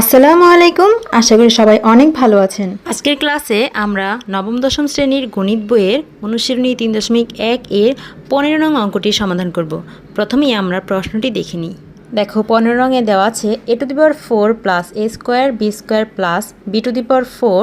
আসসালামু আলাইকুম। আশা করি সবাই অনেক ভালো আছেন। আজকের ক্লাসে আমরা নবম দশম শ্রেণির গণিত বইয়ের অনুশীলনী তিন দশমিক এক এর পনেরো নং অঙ্কটি সমাধান করব। প্রথমেই আমরা প্রশ্নটি দেখে নিই। দেখো, পনেরো রঙে দেওয়া আছে, A to the power four plus A square, B square plus B to the power four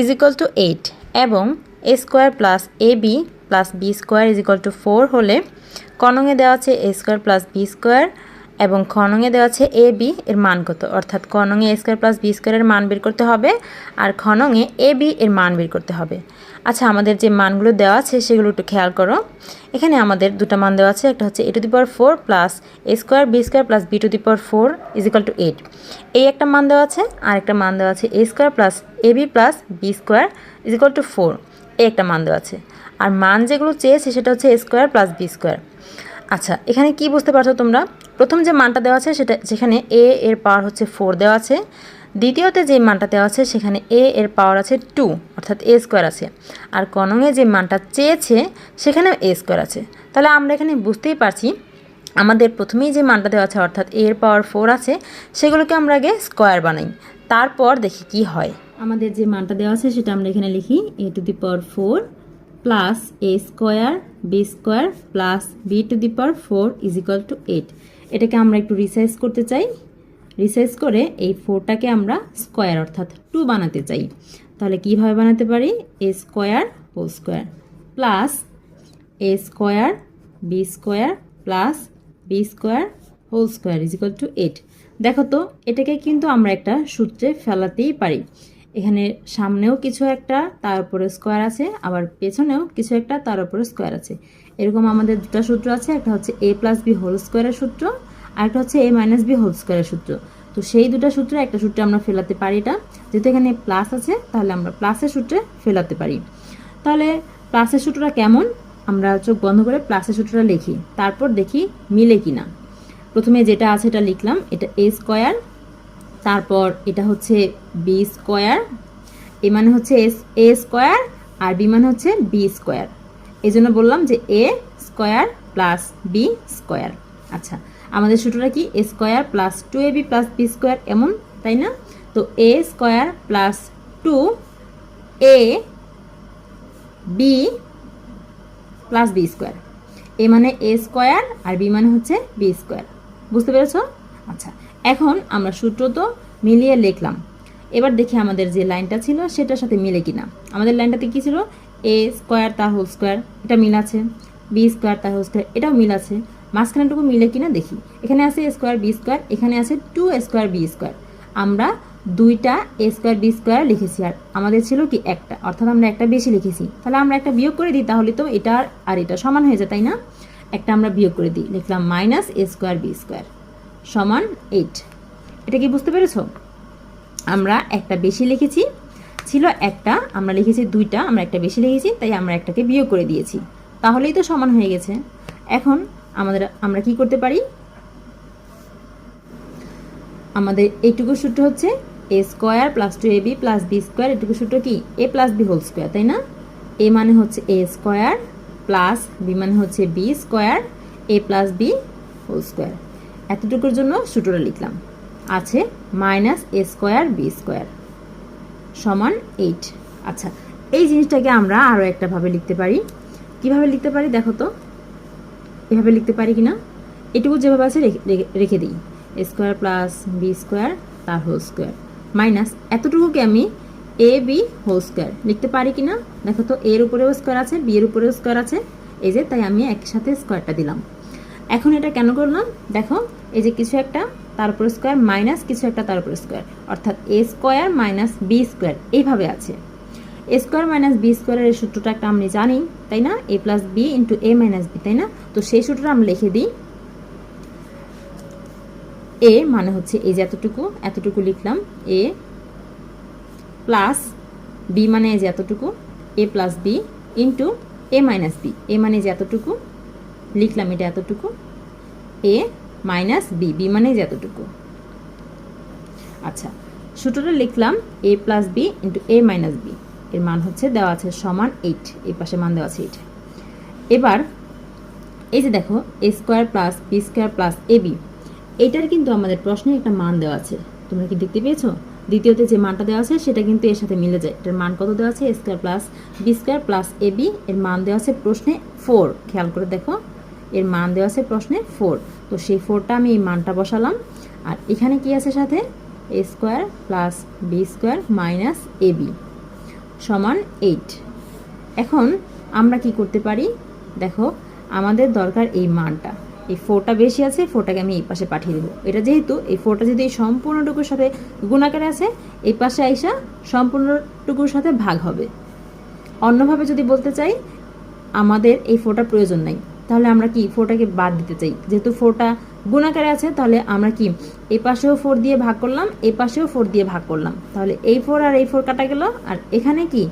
is equal to eight এবং A square plus A B plus B square is equal to four হলে কনঙে দেওয়া আছে, A square plus B square এবং খনঙে দেওয়া আছে এ, B এর মান কত? অর্থাৎ কনঙে এ স্কোয়ার প্লাস বি স্কোয়ারের মান বের করতে হবে আর খনঙে এ বি এর মান বের করতে হবে। আচ্ছা আমাদের যে মানগুলো দেওয়া আছে সেগুলো একটু খেয়াল করো। এখানে আমাদের দুটো মান দেওয়া আছে, একটা হচ্ছে A to the power four plus A square B square plus B to the power four is equal to eight এই একটা মান দেওয়া আছে আর একটা মান দেওয়া আছে A square plus A B plus B square is equal to four এই একটা মান দেওয়া আছে। আর মান যেগুলো চেয়েছে সেটা হচ্ছে A square plus B square আচ্ছা এখানে কি বুঝতে পারছ তোমরা? প্রথম যে মানটা দেওয়া আছে সেটা, যেখানে এ এর পাওয়ার হচ্ছে ফোর দেওয়া আছে। দ্বিতীয়তে যে মানটা দেওয়া আছে সেখানে এ এর পাওয়ার আছে টু অর্থাৎ এ স্কোয়ার আছে। আর কনঙে যে মানটা চেয়েছে সেখানেও এ স্কোয়ার আছে। তাহলে আমরা এখানে বুঝতেই পারছি, আমাদের প্রথমেই যে মানটা দেওয়া আছে, অর্থাৎ এর পাওয়ার ফোর আছে, সেগুলোকে আমরা আগে স্কোয়ার বানাই। তারপর দেখি কি হয়। আমাদের যে মানটা দেওয়া আছে সেটা আমরা এখানে লিখি a to the power four plus a square b square plus b to the power four is equal to eight এটাকে আমরা একটু রিসাইজ করতে চাই। রিসাইজ করে এই ফোরটাকে আমরা স্কোয়ার অর্থাৎ টু বানাতে চাই। তাহলে কীভাবে বানাতে পারি? A square whole square plus a square b square plus b square whole square is to eight দেখো তো, এটাকে কিন্তু আমরা একটা সূত্রে ফেলাতেই পারি। এখানে সামনেও কিছু একটা, তার উপরে স্কোয়ার আছে, আবার পেছনেও কিছু একটা, তার উপরে স্কোয়ার আছে। এরকম আমাদের দুটো সূত্র আছে, একটা হচ্ছে এ প্লাস বি হোল স্কোয়ারের সূত্র, আর একটা হচ্ছে এ মাইনাস বি হোল স্কোয়ারের সূত্র। তো সেই দুটো সূত্রে, একটা সূত্রে আমরা ফেলাতে পারি এটা। যেহেতু এখানে প্লাস আছে, তাহলে আমরা প্লাসের সূত্রে ফেলাতে পারি। তাহলে প্লাসের সূত্রটা কেমন? আমরা চোখ বন্ধ করে প্লাসের সূত্রটা লিখি। তারপর দেখি মিলে কি না প্রথমে যেটা আছে এটা লিখলাম, এটা এ স্কোয়ার তারপর এটা হচ্ছে বি স্কোয়ার, এ মানে হচ্ছে এস, এ স্কোয়ার, আর বি মানে হচ্ছে বি স্কোয়ার। এই জন্য বললাম যে a square plus b square. আচ্ছা আমাদের সূত্রটা কি? A square plus two a b plus b square, এমন, তাই না? তো a square plus two a b plus b square. A মানে এ স্কোয়ার, আর বি মানে হচ্ছে বি স্কোয়ার। বুঝতে পেরেছ? আচ্ছা এখন আমরা সূত্র তো মিলিয়ে লিখলাম। এবার দেখি আমাদের যে লাইনটা ছিল সেটার সাথে মিলে কিনা। আমাদের লাইনটাতে কি ছিল? এ স্কোয়ার তার হোল স্কোয়ার, এটা মিল আছে। বি স্কোয়ার তার হোল স্কোয়ার, এটাও মিল আছে। মাঝখানেটুকু মিলে কিনা দেখি। এখানে আছে এ স্কোয়ার, বি স্কোয়ার, এখানে আছে টু স্কোয়ার, বি স্কোয়ার। আমরা দুইটা এ স্কোয়ার, বি স্কোয়ার লিখেছি আর আমাদের ছিল কি একটা। অর্থাৎ আমরা একটা বেশি লিখেছি। তাহলে আমরা একটা বিয়োগ করে দিই তাহলে তো এটা আর এটা সমান হয়ে যায়, তাই না? একটা আমরা বিয়োগ করে দিই। লিখলাম minus a square, b square. সমান এইট এটা কি বুঝতে পেরেছ? আমরা একটা বেশি লিখেছি, ছিল একটা, আমরা লিখেছি দুইটা, আমরা একটা বেশি লিখেছি, তাই আমরা একটাকে বিয়োগ করে দিয়েছি। তাহলেই তো সমান হয়ে গেছে। এখন আমাদের, আমরা কি করতে পারি? আমাদের এইটুকু সূত্র হচ্ছে a square plus two a b plus b square এটুকু সূত্র কি? A plus b whole square তাই না? এ মানে হচ্ছে এ স্কোয়ার প্লাস বি মানে হচ্ছে b square a plus b whole square এতটুকুর জন্য সূত্রটা লিখলাম। আছে minus a square b square সমান এইট। আচ্ছা এই জিনিসটাকে আমরা আরও একটা ভাবে লিখতে পারি। কীভাবে লিখতে পারি দেখো তো? এভাবে লিখতে পারি কি না এটুকু যেভাবে আছে রেখে দিই। A square plus b square তার হোল স্কোয়ার মাইনাস এতটুকুকে আমি এ বি হোল স্কোয়ার লিখতে পারি কি না দেখো তো, এর উপরেও স্কোয়ার আছে, বি এর উপরেও স্কোয়ার আছে। এই যে, তাই আমি একসাথে স্কোয়ারটা দিলাম। এখন এটা কেন করলাম? দেখো, এই যে কিছু একটা তার উপর স্কোয়ার মাইনাস কিছু একটা তার উপর স্কোয়ার অর্থাৎ a square minus b square এইভাবে আছে। এ স্কোয়ার মাইনাস বি স্কোয়ারের এই সূত্রটা একটা আমি জানি, তাই না? A plus b into a minus b তাই না? তো সেই সূত্রটা আমরা লিখে দিই। এ মানে হচ্ছে এই যে এতটুকু এতটুকু লিখলাম এ প্লাস বি মানে এই যে এতটুকু a plus b into a minus b a মানে যে এতটুকু লিখলাম এটা এতটুকু। এ মাইনাস বি বি মানে যে এতটুকু। আচ্ছা সূত্রটা লিখলাম a plus b into a minus b এর মান হচ্ছে দেওয়া আছে সমান এইট এই পাশে মান দেওয়া আছে এইট এবার, এই যে দেখো a square plus b square plus a b এটার কিন্তু আমাদের প্রশ্নে একটা মান দেওয়া আছে। তোমরা কি দেখতে পেয়েছ? দ্বিতীয়তে যে মানটা দেওয়া আছে, সেটা কিন্তু এর সাথে মিলে যায়। এটার মান কত দেওয়া আছে? A square plus b square plus a b এর মান দেওয়া আছে প্রশ্নে ফোর খেয়াল করে দেখো। এর মান দেওয়া আছে প্রশ্নে ফোর তো সেই ফোরটা আমি এই মানটা বসালাম। আর এখানে কি আছে সাথে? A square plus b square minus a b সমান এইট এখন আমরা কি করতে পারি? দেখো, আমাদের দরকার এই মানটা। এই ফোরটা বেশি আছে ফোরটাকে আমি এই পাশে পাঠিয়ে দেবো। এটা যেহেতু, এই ফোরটা যদি সম্পূর্ণটুকুর সাথে গুণাকারে আছে, এই পাশে আইসা সম্পূর্ণটুকুর সাথে ভাগ হবে। অন্যভাবে যদি বলতে চাই, আমাদের এই ফোরটার প্রয়োজন নাই। তাহলে আমরা কি ফোরটাকে বাদ দিতে চাই? যেহেতু ফোরটা গুণাকারে আছে, তাহলে আমরা কি এই পাশেও ফোর দিয়ে ভাগ করলাম, এই পাশেও ফোর দিয়ে ভাগ করলাম। তাহলে এই ফোর আর এই ফোর কাটা গেল, আর এখানে কি?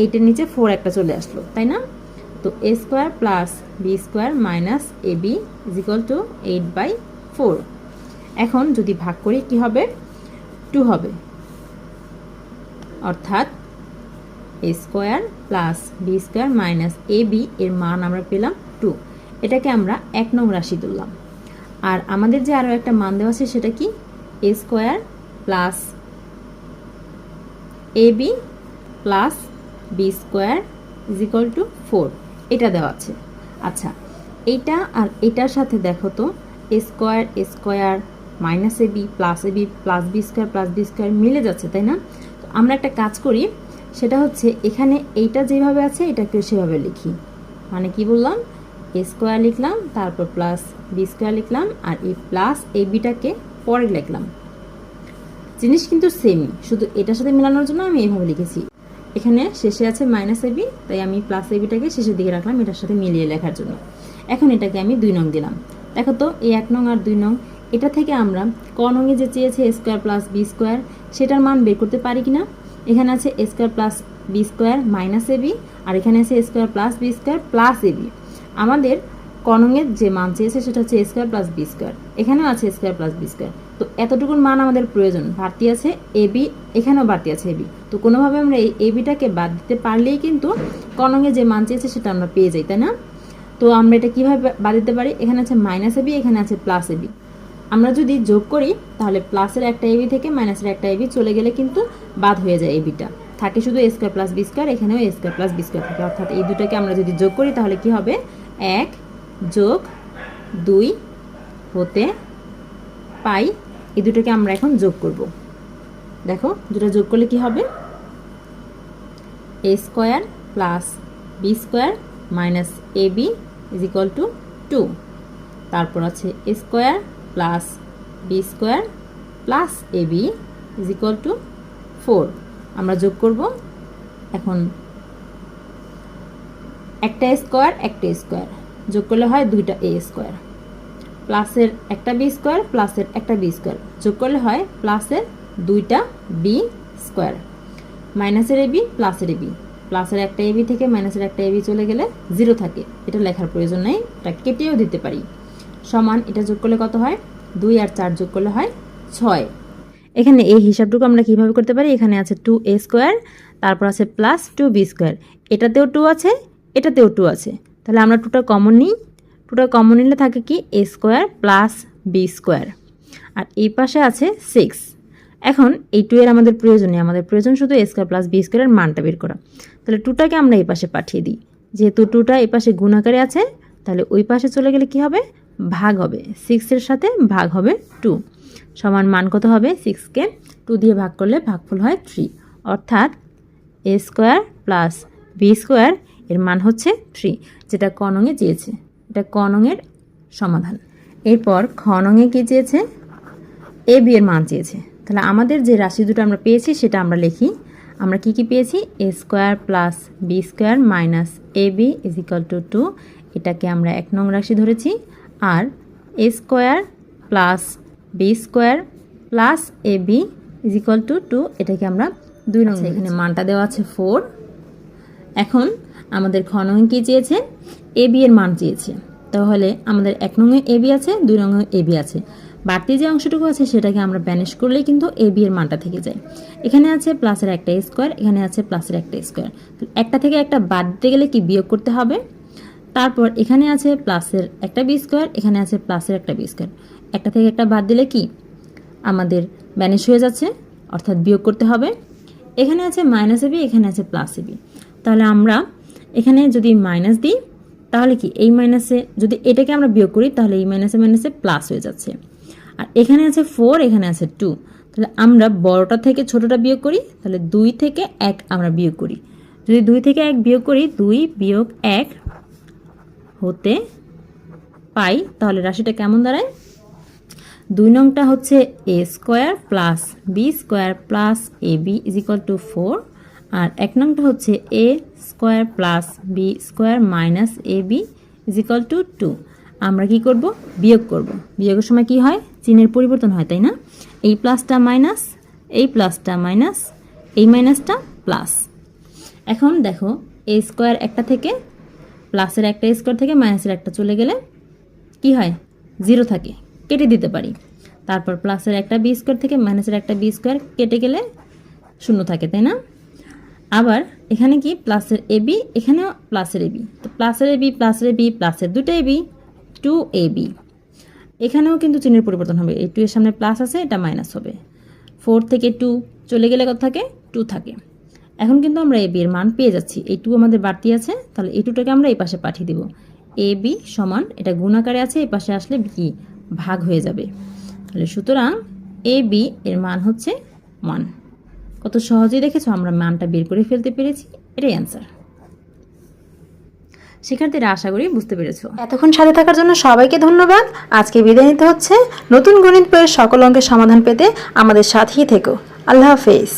এইটের নিচে ফোর একটা চলে আসলো, তাই না? তো a square plus b square minus a b is to eight by four. এখন যদি ভাগ করি কি হবে? টু হবে। অর্থাৎ a square plus b square minus a b এর মান আমরা পেলাম টু। এটাকে আমরা এক নং রাশি তুললাম। আর আমাদের যে আরও একটা মান দেওয়া আছে সেটা কি? A square plus a b plus b square is equal to four এটা দেওয়া আছে। আচ্ছা এইটা আর এটার সাথে দেখো তো a square a square minus a b plus a b plus b square plus b square মিলে যাচ্ছে, তাই না? তো আমরা একটা কাজ করি, সেটা হচ্ছে এখানে এইটা যেভাবে আছে এটাকে সেভাবে লিখি। মানে কি বললাম? এ স্কোয়ার লিখলাম, তারপর প্লাস বি স্কোয়ার লিখলাম, আর এই প্লাস এ বিটাকে পরে লিখলাম। জিনিস কিন্তু সেমই শুধু এটার সাথে মেলানোর জন্য আমি এইভাবে লিখেছি। এখানে শেষে আছে মাইনাস এবি তাই আমি প্লাস এবিটাকে শেষের দিকে রাখলাম এটার সাথে মিলিয়ে লেখার জন্য। এখন এটাকে আমি দুই নং দিলাম। দেখো তো, এই এক নং আর দুই নং, এটা থেকে আমরা ক নঙে যে চেয়েছে a square plus b square সেটার মান বের করতে পারি কি না এখানে আছে a square plus b square minus a b আর এখানে আছে a square plus b square plus a b আমাদের কনঙের যে মান চেয়েছে সেটা হচ্ছে a square plus b square এখানেও আছে a square plus b square তো এতটুকুন মান আমাদের প্রয়োজন। বাড়তি আছে এ বি এখানেও বাড়তি আছে এ বি তো কোনোভাবে আমরা এই এ বিটাকে বাদ দিতে পারলেই কিন্তু কনঙে যে মান চেয়েছে সেটা আমরা পেয়ে যাই, তাই না? তো আমরা এটা কীভাবে বাদ দিতে পারি? এখানে আছে মাইনাস এবি এখানে আছে প্লাস এবি আমরা যদি যোগ করি, তাহলে প্লাসের একটা এবি থেকে মাইনাসের একটা এবি চলে গেলে কিন্তু বাদ হয়ে যায় এবিটা থাকে শুধু a square plus b square এখানেও a square plus b square থাকে। অর্থাৎ এই দুটাকে আমরা যদি যোগ করি, তাহলে কি হবে? এক যোগ দুই হতে পাই। এই দুটোকে আমরা এখন যোগ করব। দেখো, দুটো যোগ করলে কি হবে? A square plus b square minus a b is equal to two তারপর আছে a square plus b square plus a b is equal to four আমরা যোগ করব। এখন একটা স্কোয়ার একটা স্কোয়ার। যোগ করলে হয় দুইটা এ স্কোয়ার। প্লাসের একটা বি স্কোয়ার, প্লাসের একটা বি স্কোয়ার। যোগ করলে হয় প্লাসের দুইটা বি স্কোয়ার। মাইনাসের এবি প্লাসের এবি প্লাসের একটা এবি থেকে মাইনাসের একটা এবি চলে গেলে জিরো থাকে। এটা লেখার প্রয়োজন নেই, এটা কেটেও দিতে পারি। সমান, এটা যোগ করলে কত হয়? দুই আর চার যোগ করলে হয় ছয়। এখানে এই হিসাবটুকু আমরা কীভাবে করতে পারি? এখানে আছে টু এ স্কোয়ার, তারপর আছে প্লাস টু বি স্কোয়ার। এটাতেও টু আছে এটাতেও টু আছে। তাহলে আমরা টুটা কমন নিই। টুটা কমন নিলে থাকে কি? A square plus b square আর এই পাশে আছে সিক্স এখন এই টু এর আমাদের প্রয়োজন আমাদের প্রয়োজন শুধু এ স্কোয়ার প্লাস বি স্কোয়ারের মানটা বের করা। তাহলে টুটাকে আমরা এই পাশে পাঠিয়ে দিই। যেহেতু টুটা এই পাশে গুণাকারে আছে, তাহলে ওই পাশে চলে গেলে কি হবে? ভাগ হবে। সিক্সের সাথে ভাগ হবে টু সমান মান কত হবে? সিক্সকে টু দিয়ে ভাগ করলে ভাগফল হয় থ্রি অর্থাৎ a square plus b square এর মান হচ্ছে থ্রি যেটা কনঙে চেয়েছে এটা কনঙের সমাধান। এরপর খনঙে কী চেয়েছে এ বি এর মান চেয়েছে তাহলে আমাদের যে রাশি দুটো আমরা পেয়েছি সেটা আমরা লিখি। আমরা কি কি পেয়েছি? A square plus b square minus a b is equal to two এটাকে আমরা এক নং রাশি ধরেছি। আর a square plus b square plus a b is equal to two এটাকে আমরা দুই নং এখানে মানটা দেওয়া আছে ফোর এখন আমাদের খ নং কী চেয়েছে? এ বি এর মান চেয়েছে। তাহলে আমাদের এক নঙে এ বি আছে, দুই নঙে এ বি আছে। বাড়তি যে অংশটুকু আছে সেটাকে আমরা ব্যানিশ করলেই কিন্তু এ বি এর মানটা থেকে যায়। এখানে আছে প্লাসের একটা স্কোয়ার এখানে আছে প্লাসের একটা স্কোয়ার একটা থেকে একটা বাদ দিতে গেলে কি বিয়োগ করতে হবে? তারপর এখানে আছে প্লাসের একটা বি স্কোয়ার এখানে আছে প্লাসের একটা বি স্কোয়ার একটা থেকে একটা বাদ দিলে কি? আমাদের ব্যানিশ হয়ে যাচ্ছে, অর্থাৎ বিয়োগ করতে হবে। এখানে আছে মাইনাস এবি এখানে আছে প্লাস এবি তাহলে আমরা এখানে যদি মাইনাস দিই, তাহলে কি এই মাইনাসে যদি এটাকে আমরা বিয়োগ করি, তাহলে এই মাইনাসে মাইনাসে প্লাস হয়ে যাচ্ছে। আর এখানে আছে ফোর এখানে আছে টু তাহলে আমরা বড়টা থেকে ছোটটা বিয়োগ করি, তাহলে দুই থেকে এক আমরা বিয়োগ করি। যদি দুই থেকে এক বিয়োগ করি, দুই বিয়োগ এক হতে পাই, তাহলে রাশিটা কেমন দাঁড়ায়? দুই নংটা হচ্ছে a square plus b square plus a b is equal to four আর এক নংটা হচ্ছে a square plus b square minus a b is equal to two. আমরা কি করব? বিয়োগ করব। বিয়োগের সময় কি হয়? চিহ্নের পরিবর্তন হয়, তাই না? এই প্লাসটা মাইনাস এই প্লাসটা মাইনাস এই মাইনাসটা প্লাস। এখন দেখো, এ স্কোয়ার একটা থেকে প্লাসের একটা স্কোয়ার থেকে মাইনাসের একটা চলে গেলে কি হয়? জিরো থাকে। কেটে দিতে পারি। তারপর প্লাসের একটা বি স্কোয়ার থেকে মাইনাসের একটা বি স্কোয়ার কেটে গেলে শূন্য থাকে, তাই না? আবার এখানে কি প্লাসের এ বি এখানেও প্লাসের এ বি তো প্লাসের এ বি প্লাসের এ বি প্লাসের দুটো a b two a b এখানেও কিন্তু চিহ্নের পরিবর্তন হবে। এই টু এর সামনে প্লাস আছে, এটা মাইনাস হবে। ফোর থেকে টু চলে গেলে কত থাকে? টু থাকে। এখন কিন্তু আমরা এ বি এর মান পেয়ে যাচ্ছি। এই টু আমাদের বাড়তি আছে, তাহলে এই টুটাকে আমরা এই পাশে পাঠিয়ে দিব। এ বি সমান, এটা গুণাকারে আছে, এই পাশে আসলে কি ভাগ হয়ে যাবে। তাহলে সুতরাং এ বি এর মান হচ্ছে ওয়ান কত সহজেই দেখেছ আমরা মানটা বের করে ফেলতে পেরেছি? এটাই অ্যান্সার শিক্ষার্থীরা, আশা করি বুঝতে পেরেছ। এতক্ষণ সাথে থাকার জন্য সবাইকে ধন্যবাদ। আজকে বিদায় নিতে হচ্ছে। নতুন গণিত বইয়ের সকল অঙ্কের সমাধান পেতে আমাদের সাথেই থেকো। আল্লাহ হাফেজ।